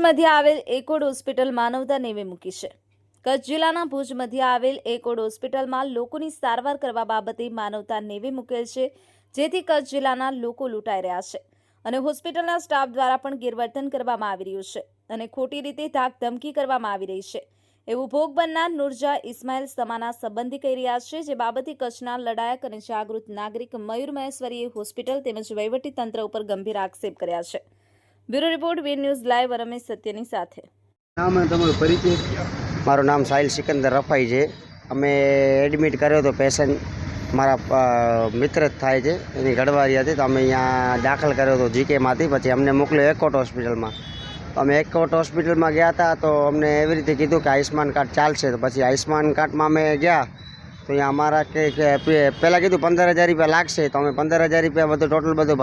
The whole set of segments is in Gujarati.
મધ્ય આવેલ એકોડ હોસ્પિટલ માનવતા નેવે મૂકી છે. કચ્છ જિલ્લાના ભુજ મધ્ય આવેલ એકોડ હોસ્પિટલમાં લોકોની સારવાર કરવા બાબતે માનવતા નેવે મૂકેલ છે, જેથી કચ્છ જિલ્લાના લોકો લૂંટાઈ રહ્યા છે અને હોસ્પિટલના સ્ટાફ દ્વારા પણ ગેરવર્તન કરવામાં આવી રહ્યું છે અને ખોટી રીતે ધાક ધમકી કરવામાં આવી રહી છે. એવું ભોગ બનનાર નુરજા ઇસ્માઇલ સમાના સંબંધી કહી રહ્યા છે જે બાબતે કચ્છના લડાયક અને જાગૃત નાગરિક મયુર મહેશ્વરીએ હોસ્પિટલ તેમજ વહીવટી તંત્ર ઉપર ગંભીર આક્ષેપ કર્યા છે. Bureau report Veer news live Ramesh સત્યની સાથે. નામ અને તમારો પરિચય? મારું નામ સાહિલ સિકંદર રફાઈ છે. અમે એડમિટ કર્યો હતો પેશન્ટ મારા મિત્ર જ થાય છે. એની ગડવારી હતી તો અમે અહીંયા દાખલ કર્યો હતો જીકેમાંથી પછી અમને મોકલ્યો એકોટ હોસ્પિટલમાં અમે એકોટ હોસ્પિટલમાં ગયા હતા તો અમને એવી રીતે કીધું કે આયુષ્માન કાર્ડ ચાલશે. તો પછી આયુષ્માન કાર્ડમાં અમે ગયા. તો અહીંયા અમારા કે કે પહેલાં કીધું પંદર હજાર રૂપિયા લાગશે. તો અમે પંદર હજાર રૂપિયા બધું ટોટલ બધો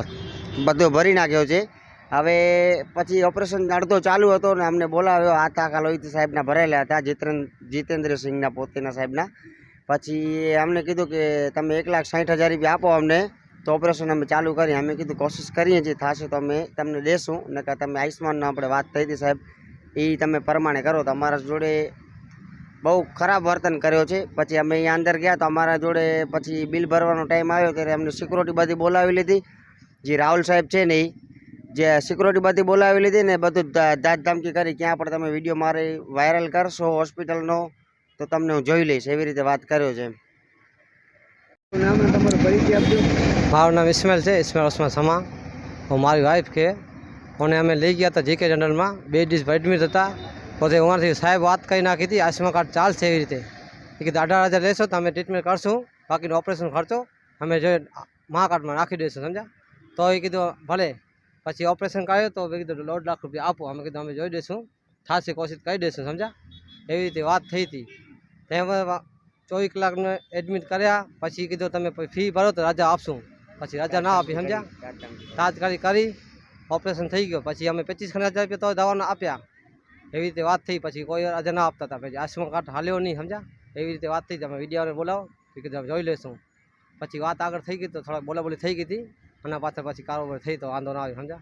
બધું ભરી નાખ્યો છે. હવે પછી ઓપરેશન અડધો ચાલુ હતો ને અમને બોલાવ્યો. આ તાકા લોહિત સાહેબના ભરેલા હતા જીતેન્દ્ર જીતેન્દ્રસિંહના પોતેના સાહેબના. પછી અમને કીધું કે તમે એક લાખ સાઠ હજાર રૂપિયા આપો અમને, તો ઓપરેશન અમે ચાલુ કરીએ અમે કીધું કોશિશ કરીએ છીએ થશે તો અમે તમને દેશું. નકર તમે આયુષ્માનનો આપણે વાત થઈ હતી સાહેબ, એ તમે પ્રમાણે કરો. તો અમારા જોડે બહુ ખરાબ વર્તન કર્યો છે. પછી અમે અહીંયા અંદર ગયા તો અમારા જોડે પછી બિલ ભરવાનો ટાઈમ આવ્યો ત્યારે અમને સિક્યુરિટી બધી બોલાવી લીધી. જે રાહુલ સાહેબ છે ને એ જે સિક્યુરિટીમાંથી બધી બોલાવી લીધી ને બધું ધા- ધમકી કરી ક્યાં પણ તમે વીડિયો મારી વાયરલ કરશો હોસ્પિટલનો તો તમને હું જોઈ લઈશ. એવી રીતે વાત કર્યો છે મારું નામ ઇસ્માઇલ છે ઇસ્માઇલ ઓસમાન સમા. હું મારી વાઈફ છે અને અમે લઈ ગયા હતા જીકે જનરલમાં બે ડીસ એડમિટ હતા. પોતે અમારાથી સાહેબ વાત કરી નાખી હતી આયુષ્યમાં કાર્ડ ચાલશે એવી રીતે. એ કીધું અઢાર હજાર લેશો તો અમે ટ્રીટમેન્ટ કરશું. બાકીનો ઓપરેશન ખર્ચો અમે જો મા કાર્ડમાં નાખી દઈશું સમજા તો એ કીધું ભલે. પછી ઓપરેશન કર્યું તો મેં કીધું, દોઢ લાખ રૂપિયા આપો. અમે કીધું, અમે જોઈ દઈશું. થશે કોશિશ કરી દઈશું સમજા એવી રીતે વાત થઈ હતી. તેમાં ચોવીસ કલાકને એડમિટ કર્યા, પછી કીધું, તમે ફી ભરો તો રજા આપશું. પછી રજા ના આપી, સમજ્યા? તાત્કાલિક કરી, ઓપરેશન થઈ ગયો. પછી અમે પચીસ ખણ હજાર રૂપિયા તો દવાના આપ્યા. એવી રીતે વાત થઈ, પછી કોઈ રજા ના આપતા હતા. પછી આયુષ્યમાન કાર્ડ હાલ્યો નહીં, સમજ્યા? એવી રીતે વાત થઈ તમે વિડીયોને બોલાવો. કીધું, અમે જોઈ લઈશું. પછી વાત આગળ થઈ ગઈ, તો થોડાક બોલાબોલી થઈ ગઈ હતી. અને પાછળ પછી કારોબાર થઈ તો વાંધો ના આવે સમજા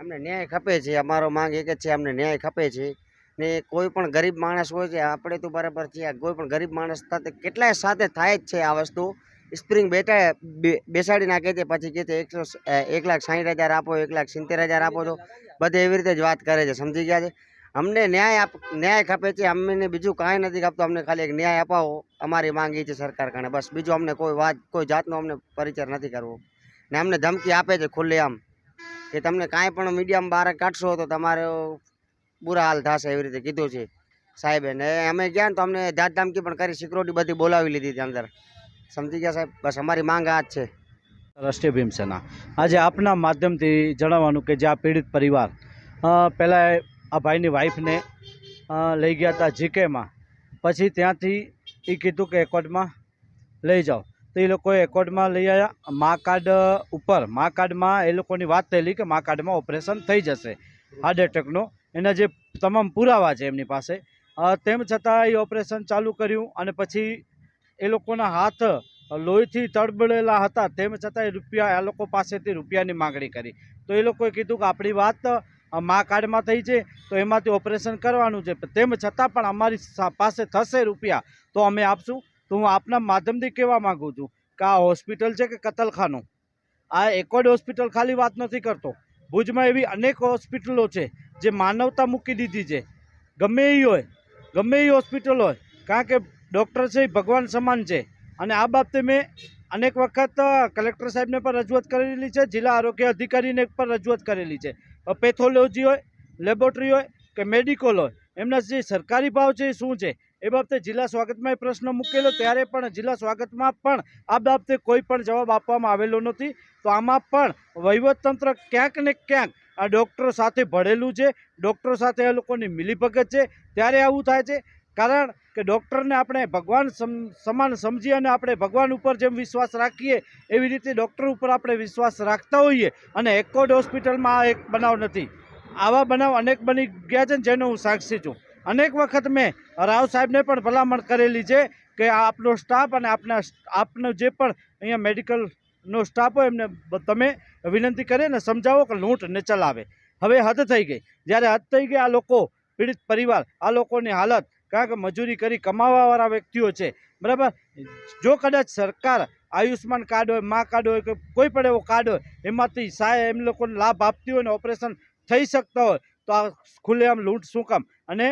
અમને ન્યાય ખપે છે, અમારો માંગ એક જ છે, અમને ન્યાય ખપે છે. ને કોઈ પણ ગરીબ માણસ હોય છે, આપણે તો બરાબર છે કોઈ પણ ગરીબ માણસ સાથે કેટલાય સાથે થાય જ છે આ વસ્તુ. સ્પ્રિંગ બેટા બે- બેસાડી નાખે છે, પછી કહે છે, એકસો એક લાખ સાઠ હજાર આપો, એક લાખ સિત્તેર હજાર આપો તો બધે એવી રીતે જ વાત કરે છે, સમજી ગયા છે? અમને ન્યાય આપ, ન્યાય ખપે છે, અમને બીજું કાંઈ નથી ખપતું, અમને ખાલી એક ન્યાય અપાવો. અમારી માંગ છે સરકાર કારણે બસ. બીજું અમને કોઈ વાત, કોઈ જાતનો અમને પરિચય નથી કરવો. ને અમને ધમકી આપે છે ખુલ્લી આમ. કે તમને કાંઈ પણ મીડિયામાં બહાર કાઢશો તો તમારે બુરા હાલ થશે એવી રીતે કીધું છે સાહેબે. ને અમે ગયા ને તો અમને જાત ધમકી પણ કરી સિક્યુરિટી બધી બોલાવી લીધી હતી અંદર. સમજી ગયા સાહેબ? બસ અમારી માંગ આ જ છે. રાષ્ટ્રીય ભીમસેના આજે આપના માધ્યમથી જણાવવાનું કે જે આ પીડિત પરિવાર પહેલાં આ ભાઈની વાઈફને લઈ ગયા હતા જીકેમાં. પછી ત્યાંથી એ કીધું કે એકોર્ડમાં લઈ જાઓ. તો એ લોકોએ એકોર્ડમાં લઈ આવ્યા. મા કાર્ડ ઉપર. મા કાર્ડમાં એ લોકોની વાત થયેલી કે મા કાર્ડમાં ઓપરેશન થઈ જશે, હાર્ટ એટેકનું. એના જે તમામ પુરાવા છે એમની પાસે. તેમ છતાં એ ઓપરેશન ચાલુ કર્યું અને પછી એ લોકોના હાથ લોહીથી તડબડેલા હતા. તેમ છતાં એ રૂપિયા, આ લોકો પાસેથી રૂપિયાની માગણી કરી. તો એ લોકોએ કીધું કે આપણી વાત મા કાર્ડમાં થઈ છે, તો એમાંથી ઓપરેશન કરવાનું છે. તેમ છતાં પણ અમારી પાસે થશે રૂપિયા, તો અમે આપશું. તો હું આપના માધ્યમથી કહેવા માગું છું કે આ હોસ્પિટલ છે કે કતલખાનું? આ એકોડ હોસ્પિટલ ખાલી વાત નથી કરતો. ભુજમાં એવી અનેક હોસ્પિટલો છે જે માનવતા મૂકી દીધી છે. ગમે એ હોય, ગમે એ હોસ્પિટલ હોય, કારણ કે ડૉક્ટર છે એ ભગવાન સમાન છે. અને આ બાબતે મેં અનેક વખત કલેક્ટર સાહેબને પણ રજૂઆત કરેલી છે, જિલ્લા આરોગ્ય અધિકારીને પણ રજૂઆત કરેલી છે. પેથોલોજી હોય, લેબોરેટરી હોય કે મેડિકલ હોય, એમના જે સરકારી ભાવ છે એ શું છે? એ બાબતે જિલ્લા સ્વાગતમાં એ પ્રશ્ન મૂકેલો, ત્યારે પણ જિલ્લા સ્વાગતમાં પણ આ બાબતે કોઈ પણ જવાબ આપવામાં આવેલો નથી. તો આમાં પણ વહીવટતંત્ર ક્યાંક ને ક્યાંક આ ડૉક્ટરો સાથે ભળેલું છે, ડૉક્ટરો સાથે આ લોકોની મિલીભગત છે. ત્યારે આવું થાય છે, કારણ કે ડૉક્ટરને આપણે ભગવાન સમ, સમાન સમજી અને આપણે ભગવાન ઉપર જેમ વિશ્વાસ રાખીએ, એવી રીતે ડૉક્ટર ઉપર આપણે વિશ્વાસ રાખતા હોઈએ અને એકોડ હોસ્પિટલમાં આ એક બનાવ નથી. આવા બનાવ અનેક બની ગયા છે જેનો હું સાક્ષી છું. અનેક વખત મેં રાવ સાહેબને પણ ભલામણ કરેલી છે કે આપનો સ્ટાફ અને આપના આપનો જે પણ અહીંયા મેડિકલનો સ્ટાફ હોય એમને તમે વિનંતી કરીને સમજાવો કે લૂંટ ન ચલાવે. હવે હદ થઈ ગઈ. જ્યારે હદ થઈ ગઈ, આ લોકો પીડિત પરિવાર, આ લોકોની હાલત કારણ કે મજૂરી કરી કમાવાવાળા વ્યક્તિઓ છે. બરાબર? જો કદાચ સરકાર આયુષ્માન કાર્ડ હોય, મા કાર્ડ હોય કે કોઈ પણ એવો કાર્ડ હોય, એમાંથી સાહેબ એમ લોકોને લાભ આપતી હોય ને ઓપરેશન થઈ શકતા હોય, તો આ ખુલ્લેઆમ લૂંટ શું કામ? અને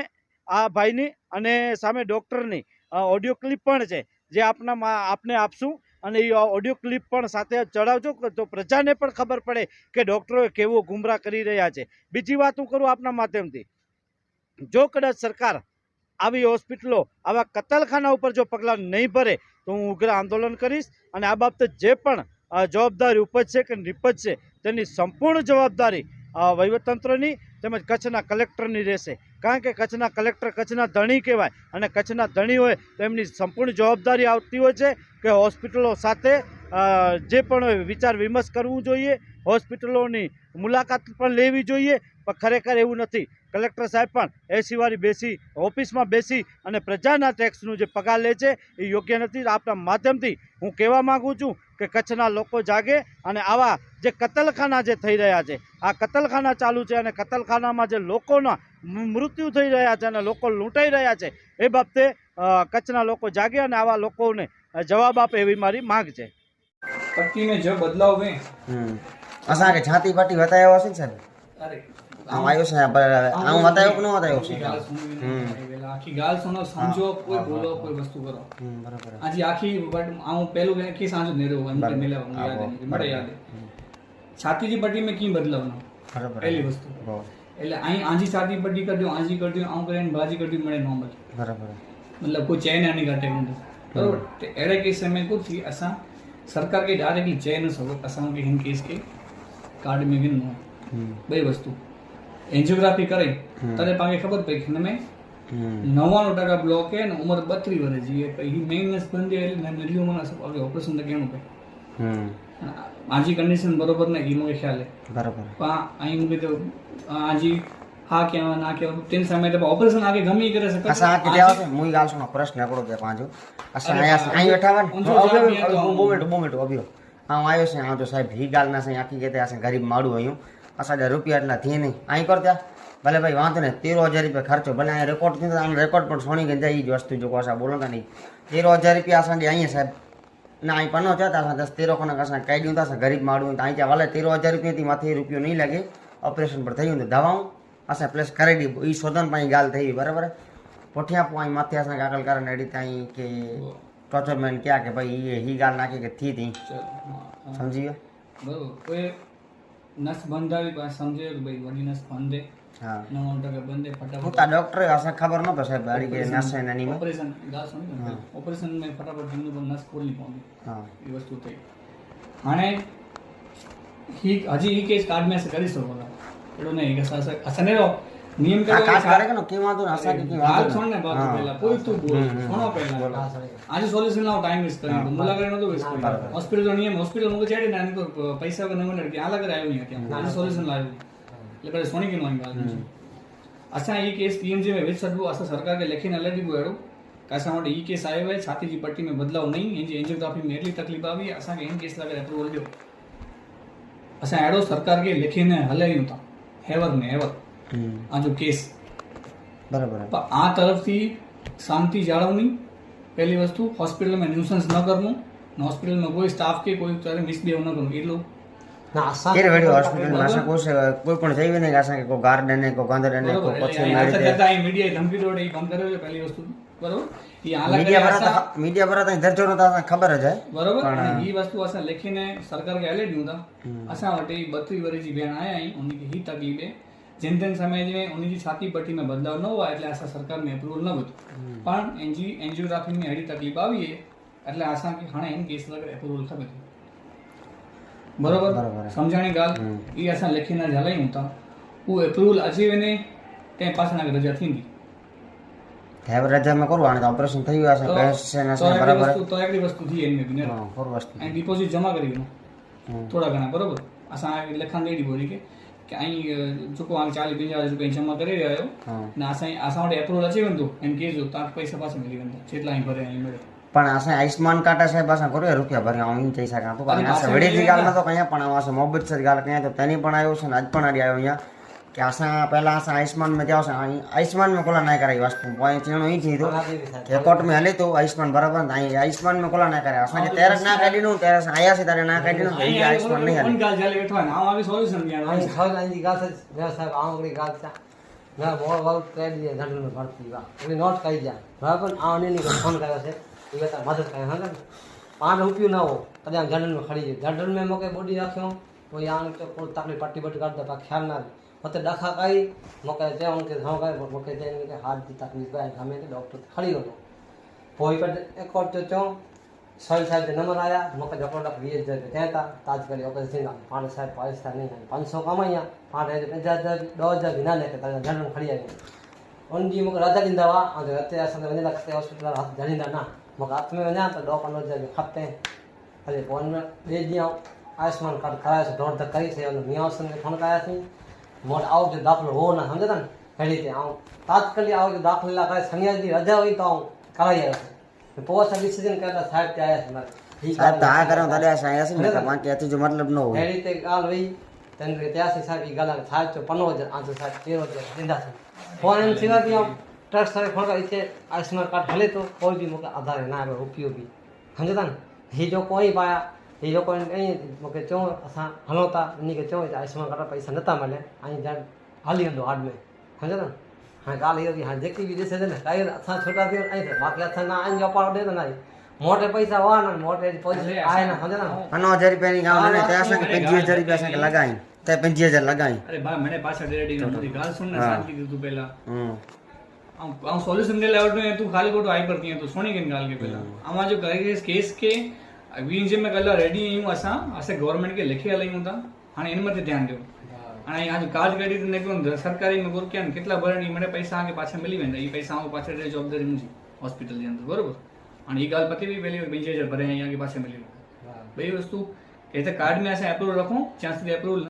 આ ભાઈની અને સામે ડૉક્ટરની ઓડિયો ક્લિપ પણ છે, જે આપના આપને આપશું. અને એ ઓડિયો ક્લિપ પણ સાથે ચડાવજો તો પ્રજાને પણ ખબર પડે કે ડૉક્ટરોએ કેવો ગુમરાહ કરી રહ્યા છે. બીજી વાત હું કરું આપના માધ્યમથી. જો કદાચ સરકાર આવી હોસ્પિટલો, આવા કતલખાના ઉપર જો પગલાં નહીં ભરે, તો હું ઉગ્ર આંદોલન કરીશ. અને આ બાબતે જે પણ જવાબદારી ઉપજશે કે નિપજશે તેની સંપૂર્ણ જવાબદારી વહીવટતંત્રની તેમજ કચ્છના કલેક્ટરની રહેશે. કારણ કે કચ્છના કલેક્ટર કચ્છના ધણી કહેવાય અને કચ્છના ધણી હોય તો એમની સંપૂર્ણ જવાબદારી આવતી હોય છે કે હોસ્પિટલો સાથે જે પણ વિચાર વિમર્શ કરવું જોઈએ, હોસ્પિટલોની મુલાકાત પણ લેવી જોઈએ, પણ ખરેખર એવું નથી. કલેક્ટર સાહેબ પણ એ સિવાય બેસી, ઓફિસમાં બેસી અને પ્રજાના ટેક્સનું જે પગાર લે છે એ યોગ્ય નથી. આપના માધ્યમથી હું કહેવા માગું છું કે કચ્છના લોકો જાગે અને આવા જે કતલખાના જે થઈ રહ્યા છે, આ કતલખાના ચાલુ છે અને કતલખાનામાં જે લોકોના મૃત્યુ થઈ રહ્યા છે અને લોકો લૂંટાઈ રહ્યા છે. એ બાબતે કચ્છના લોકો જાગે અને આવા લોકોને જવાબ આપે એવી મારી માંગ છે. પટ્ટી બદલાવ પાટી મેં કી સાંજ બરાબર. પહેલી વસ્તુ. એટલે અહીં આજી સાદી પટ્ટી કરજો આજી કરજો આમ કરીને ભાજી કરજો મળે નોર્મલ બરાબર मतलब कोई चैन आने का टाइम हूंदो बराबरि त अहिड़े केस में को थी असां सरकार खे डायरेक्टली चए न सघो असांखे हिन केस खे कार्ड में विनो ॿई वस्तू एंजियोग्राफी करे तॾहिं पाण खे ख़बर पई हिन में नवानवे टका ब्लॉक आहे न उमिरि ॿटीह वर जी आहे भई हीअ मेन नसबंदी आहे नंढी उमिरि असां ऑपरेशन त करिणो पए माझी कंडिशन बरोबर नाही इमोशनल आहे બરાબર. પણ અહીં મૂકી દો આજી હા કહેવા ના કહેવા તેની સામે એટલે ઓપરેશન આગે ગમે ઈ કરે શકે અસા આ કે દેવા મુઈ ગાલ સુનો પ્રશ્ન એકડો કે પાંજો. અસા આયા આઈ બેઠા ને? મોમેન્ટ મોમેન્ટ અભ્યો આ આવ્યો છે આ તો સાહેબ હી ગાલ ના છે આખી કેતે આ ગરીબ માડું હયું અસા જા રૂપિયા એટલા થી નહીં. આઈ કર ત્યાં. ભલે ભાઈ વાંધો ને તેર હજાર રૂપિયા ખર્ચો ભલે અહીંયા રેકોર્ડ થયું આમ રેકોર્ડ પણ સોણી ગઈ જાય એ જ વસ્તુ જો કોસા બોલો નહીં. તેર હજાર રૂપિયા અસાંગે અહીંયા સાહેબ. ના અહીં પનો થયા હતા. દસ તેરો ખોના અસાં કાઢી દીધું અસાં ગરીબ માડું તો અહીં વાલે? તેરો હજાર રૂપિયાથી માથે રૂપિયો નહીં લાગે. ઓપરેશન પર થયું તો દવાઓ. અસાં પ્લેસ કરી દીધું એ શોધન પાસે ગાલ થઈ બરાબર? પોઠિયા પો અહીં માથે અસાં કાકલ કારણ એડી ત્યાં કે ટોચર મેન ક્યાં કે ભાઈ એ ગાલ નાખી કે થી તી. સમજી ગયો? બરાબર. કોઈ નસ બંધાવી સમજે કે ભાઈ વડી નસ બંધે? ખબર ન પડે સાહેબ ઓપરેશન ફટાફટ જમનું પર વસ્તુ હજી હી કેસ કાર્ડ મે કરી શકો એડો નહીં કે અસને રો નિયમ કે લાવ ટાઈમ વેસ્ટ કરી હોસ્પિટલ નો નિયમ હોસ્પિટલ મુકે ચડે ના તો પૈસા વગર ન મળે કે આ લગ રહ્યો અહીંયા કે આજે સોલ્યુશન લાવ્યું. એટલે પછી સોની की गाल नहीं असां ई केस पीएमजी में विच छॾिबो असां सरकार खे लिखी न लॻिबो अहिड़ो કે असां वटि ई केस आयो आहे छाती जी पट्टी में बदलाव नहीं हिन जी एंजियोग्राफी में एॾी तकलीफ़ આવી असांखे हिन केस लाइ अप्रूवल ॾियो असां अहिड़ो सरकार खे लिखी न हलायूं था हेवर में हेवर હમ, આજો કેસ બરાબર પણ આ તરફથી શાંતિ જાળવણી પહેલી વસ્તુ હોસ્પિટલમાં ન્યુસન્સ ન કરવું ને હોસ્પિટલમાં કોઈ સ્ટાફ કે કોઈ તારે મિસબિહેવ ન કરવું એટલું ત્યારે વેડી હોસ્પિટલમાં આશા કોશે કોઈ પણ થઈ ને આશા કે કોઈ ગાર્ડન ને કોઈ ગાંધર ને કોઈ પછી મીડિયા ધમકી દોડે એ બંધ કરે પહેલી વસ્તુ બરોબર? મીડિયા પર ધરજો નતા ખબર समय में उनकी छाती पट्टी में बदलाव न हुआ એટલે આશા સરકાર મે અપ્રુવલ ન હતું પણ એનજી એન્જિયોગ્રાફી ની અડી તકલીફ આવી એટલે આશા કે હાણે એમ કેસ લગ बरोबर बरोबर आहे. सम्झाणी ॻाल्हि इहा असां लिखी न हलायूं था उहो अप्रूवल अची वञे तंहिं पासे न रजा थींदी હવે રજા માં કરવું આને તો ઓપરેશન થયું હશે તો- પેશન્ટ તો હશે हिकिड़ी બરાબર वस्तु तो हिकिड़ी वस्तु थी हिन में बि न હા ખોર વસ્તુ ऐं डिपोज़िट जमा करी वञो हम्म। थोरा घणा बरोबर असां लिखण ॾेई ॾिबो वरी खे की ऐं जेको हाणे चालीह पंजाह हज़ार रुपया जमा करे रहिया आहियो હા न असां असां वटि अप्रूवल अची वेंदो हिन केस जो तव्हांखे पैसा पासे मिली वेंदा जेतिरा ई भरिया आहियूं मिले પણ આસે આયુષ્માન કાટા સાહેબ આસે કરો રૂપિયા ભર્યા હું થઈ શકે તો કારણ આસે વડેજી ગાલમાં તો કયા પણ આવા છે મોહબ્બત સર ગાલ કયા તો તેની પણ આવ્યો છે ને આજ પણ આરી આવ્યો અહીંયા. કે આસા પહેલા આસા આયુષ્માનમાં જાવ છે આયુષ્માનમાં કોલા ના કરાય વસ્તુ પોઈ ચેણો ઈ જીરો કે કોર્ટમાં આયુષ્માન બરાબર ના આયુષ્માનમાં કોલા ના કરે આસા કે તેરસ ના કાઢી નું તેરસ આયા છે તારે ના કાઢી નું થઈ આયુષ્માન નહીં હલે. સાહેબ આંગળી ગાલ સાહેબ ના નોટ કહી જા બરાબર? આ ફોન કર્યો છે. જતા મદદ કરે હા પાંચ રૂપિયું ના હો કદાચ ગાર્ડનમાં ખડી જાય. ગાર્ડનમાં મોકે બોડી નાખ્યો તો યાન તો કોઈ તાકડી પટ્ટી બટ્ટી કાઢતા, પણ ખ્યાલ ના પોતે ડખા કાઈ મોકે જે હું કે હું કાંઈ મોકે જઈને કે હાથ તકલીફ કાંઈ ગમે કે ડૉક્ટર ખડી ગયો. ભોઈ પર એકોડ તો ચો સર સાહેબ નંબર આવ્યા મોકે ડૉક્ટર ડૉક્ટર વીસ હજાર કહેતા તાજ કરી ઓપરેશન પાંચ સાહેબ પાંચ હજાર નહીં પાંચસો કમાયા પાંચ હજાર પચાસ હજાર, દસ હજાર વિના લેખે તમે ગાર્ડન ખડી આવી ઓનજી મોકે રાજા દીંદાવા અને અત્યારે વંદના હોસ્પિટલ હાથ જાણીદા ના. मूंखे हथ में वञा डॉक्टर ॾोकंदो जॾहिं खपे हले पोइ में ॿिए ॾींहुं आयुष्मान कार्ड करायोसीं दौड़ त कईसीं हुन फ़ोन कराया मूं वटि जो दाख़िलो हो न सम्झो न अहिड़ी ते ऐं तात्कालिक आओ जो दाख़िले ला कर शनिवार जी रजा हुई तो आउं कराई आयोसीं पोइ डिसीज़न कर त साहिब ते आयासीं साहिब तव्हां करियो आया असां आयासीं न जो मतिलबु न हो। अहिड़ी ते ॻाल्हि हुई त हिन खे चयासीं की जी ॻाल्हि साहिब चयो जो आंसर आँसू साहिब जो ज़िंदा ॾींदासीं फ़ोन इन सिवा दिया ಟ್ರಸ್ಟ್ ಸರಿ ಹೊರ ಐತೆ आयुष्मान कार्ड हले तो कोई भी मूंखे आधार न आयो उपयोगी सम्झो था न हीअ जेको कोई बि आया हीअ जेको ईअं मूंखे चऊं असां हलूं था इन खे चऊं आयुष्मान कार्ड पैसा नथा मिलनि ऐं ॼण हली वेंदो आड में सम्झो था न हाणे ॻाल्हि इहा थी हाणे जेकी बि ॾिसे थी न काई असां छोटा थी ऐं बाक़ी असां न आहिनि वापार ॾे त न आहे મોટે પૈસા વા ને મોટે પોઝિશન આય ને સમજ ને અનો હજાર રૂપિયા ની ગાવ ને ત્યાં સંગ પંજી હજાર રૂપિયા સંગ લગાઈ તે પંજી હજાર લગાઈ અરે બા મને પાછા ડેડી ગાલ સુન ને સાચી દીધું પેલા હમ हम सॉल्यूशन के लेवल पे तू खाली कोट आई करती है तो सोने के निकाल के पहला हमारा जो केस केस के वीन जे में कल रेडी आहियूं असां असां गवर्नमेंट खे लिखी हलायूं था हाणे हिन मथे ध्यानु ॾियो हाणे आज कार्ड कढी त निकिरनि सरकारी में घुर कनि केतिरा भरनि हिन पैसा तव्हांखे पाछा मिली वेंदा हीअ पैसा ऐं पाछा ॾे जवाबदारी मुंहिंजी हॉस्पिटल जे अंदरि बरोबरि हाणे हीअ ॻाल्हि पती हुई पहले पंहिंजे हज़ार भरियां या पासे मिली वेंदा ॿई वस्तू हिते कार्ड में असां अप्रूवल रखूं चांस ते अप्रूवल